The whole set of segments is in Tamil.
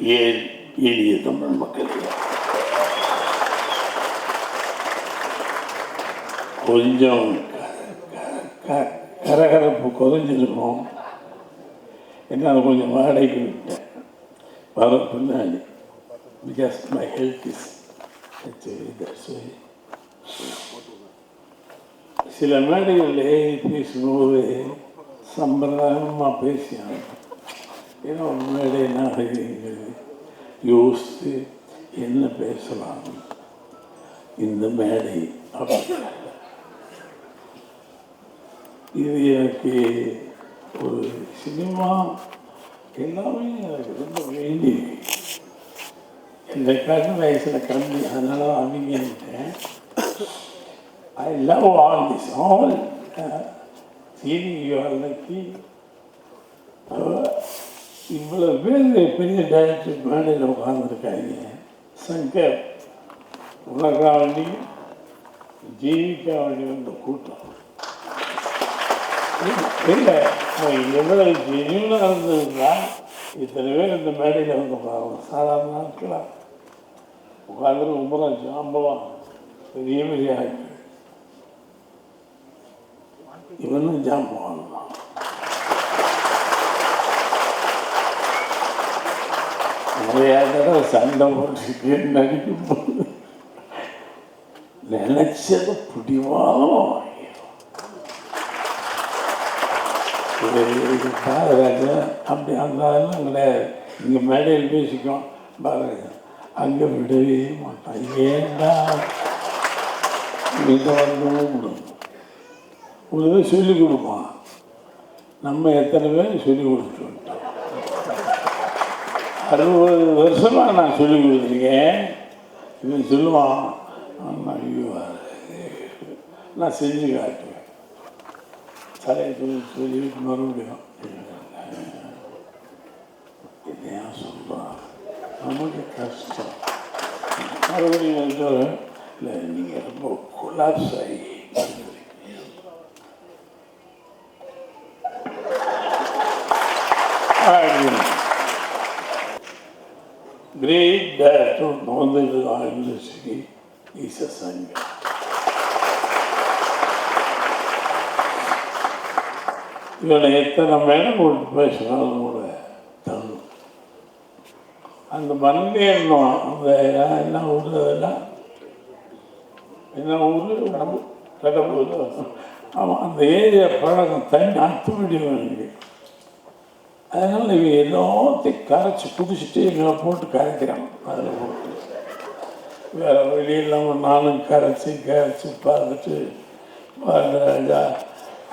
ஏன் எளிய தமிழ் மக்கள். கொஞ்சம் க- க- கரகரப்பு குறைஞ்சிருக்கும். என்னால் கொஞ்சம் வாடகைக்கு விட்டேன். வர பின்னாடி. பிகாஸ் மை ஹெல்த் இஸ் சில மேடைகளில் பேசும்போது சம்பிரதாயமாக பேசியாங்க. ஏன்னா ஒரு என்ன நாகரிகங்கள் யோசித்து என்ன பேசலாம்? இந்த மேடை இது எனக்கு ஒரு சினிமா எல்லாமே எனக்கு ரொம்ப வேண்டி. இந்த கடன் வயசில் கம்மி அதனால அவங்கன்ட்டேன் I love all this all seeing you are lucky இவ்வளோ பேர் பெரிய டைரக்டர் மேடையில் உட்காந்துருக்காங்க சங்கர் உலகாவளி ஜீவிகாவணி வந்த கூட்டம். இல்லை எவ்வளோ ஜெனியூனாக இருந்ததுன்னா இத்தனை பேர் இந்த மேடையில் வந்து உட்காருவாங்க. சாதாரண நாட்களாக உட்காந்துட்டு ரொம்ப ஜாம்பலாம் பெரிய பெரிய ஆட்கள். இவனும் ஜாம்பவான். தான் தடவை சண்டை போட்டு நினைக்கும் போது நினைச்சது பிடிவாதம் பாரராஜா அப்படி அந்த அதெல்லாம் கிடையாது இங்கே மேடையில் பேசிக்கும் பாரராஜா அங்கே விடவே மாட்டான் ஏண்டா இங்கே வந்து கூப்பிடும் ஒரு சொல்லிக் கொடுப்பான் நம்ம எத்தனை பேர் சொல்லிக் கொடுத்துருவோம் அறுபது வருஷமாக நான் சொல்லிக் கொடுத்துருக்கேன். இவன் சொல்லுவான் ஆமாம் ஐயோ நான் செஞ்சு காட்டுவேன். தலையை சொல்லி சொல்லிட்டு மறுபடியும். ஏன் சொல்கிறான் நமக்கு கஷ்டம். மறுபடியும் வந்து இல்லை நீங்கள் ரொம்ப கொலாப்ஸ் ஆகி Great director, Mohammed Industry is a singer. இவனை எத்தனை மேடம் போட்டு பேசினாலும் கூட? தள்ளும் அந்த மண்ணே அந்த என்ன ஊர் அதெல்லாம்? என்ன ஊர்? கடம்பூர். ஆமாம் அந்த ஏரியா பழக்கம் தண்ணி அத்துமடி எனக்கு அதனால் இவன் எல்லாத்தையும் கரைச்சி குடிச்சிட்டு எங்களை போட்டு கரைக்கிறான். அதில் போட்டு. வேறு வழி இல்லாமல் நானும் கரைச்சி கரைச்சி பார்த்துட்டு Raja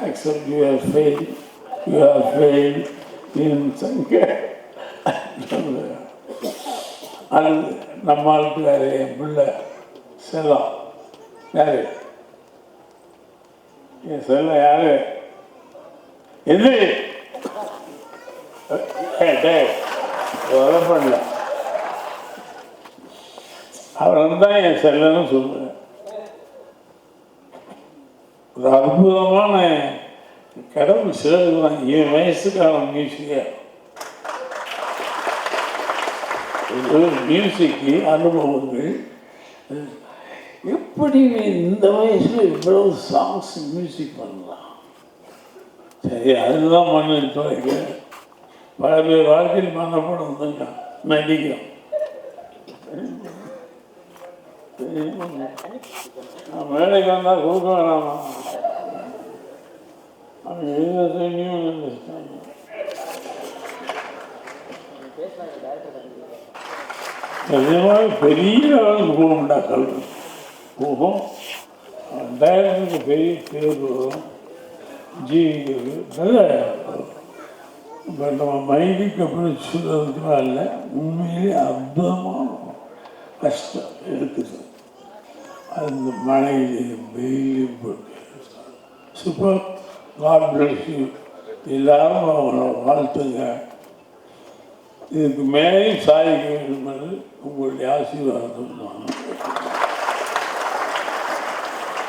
accept you are fail you are fail in சங்க. அது நம்ம ஆளுக்காரு என் பிள்ளை செல்லம். யாரு? என் செல்லம் யாரு? எது? பண்ணல. அவன் தான் என் செல்லன்னு சொல்லுவேன் ஒரு அற்புதமான கடவுள் சிலதுதான் என் வயசுக்கான மியூசிக்கை மியூசிக்கு அனுபவங்கள் எப்படி இந்த வயசில் இவ்வளவு சாங்ஸ் மியூசிக் பண்ணலாம்? சரி அதுதான் மண்ணில் இருக்கேன் பல வாழ்க்கையில் மனப்படம் தாங்க நடிக்கிறோம். நான் வேலைக்கு வந்தால் கொடுக்க வேணாமா அவன் எழுத நியூ நிஜமாக பெரிய அளவுக்கு போகும்டா கல்வி போகும் டைரக்டருக்கு பெரிய தேர்வு வரும். ஜீவிக்கிறது. நல்ல நம்ம மைண்டுக்கு எப்படி சொல்கிறதுக்குலாம் இல்லை. உண்மையிலே அற்புதமாக கஷ்டம் இருக்குது அந்த மழையிலையும் வெயிலையும் போட்டு சூப்பர். காட் பிளஸ் யூ எல்லாரும் அவங்கள வாழ்த்துங்க. இதுக்கு மேலே சாதிக்க வேண்டும் என்று உங்களுடைய ஆசீர்வாதம் நான்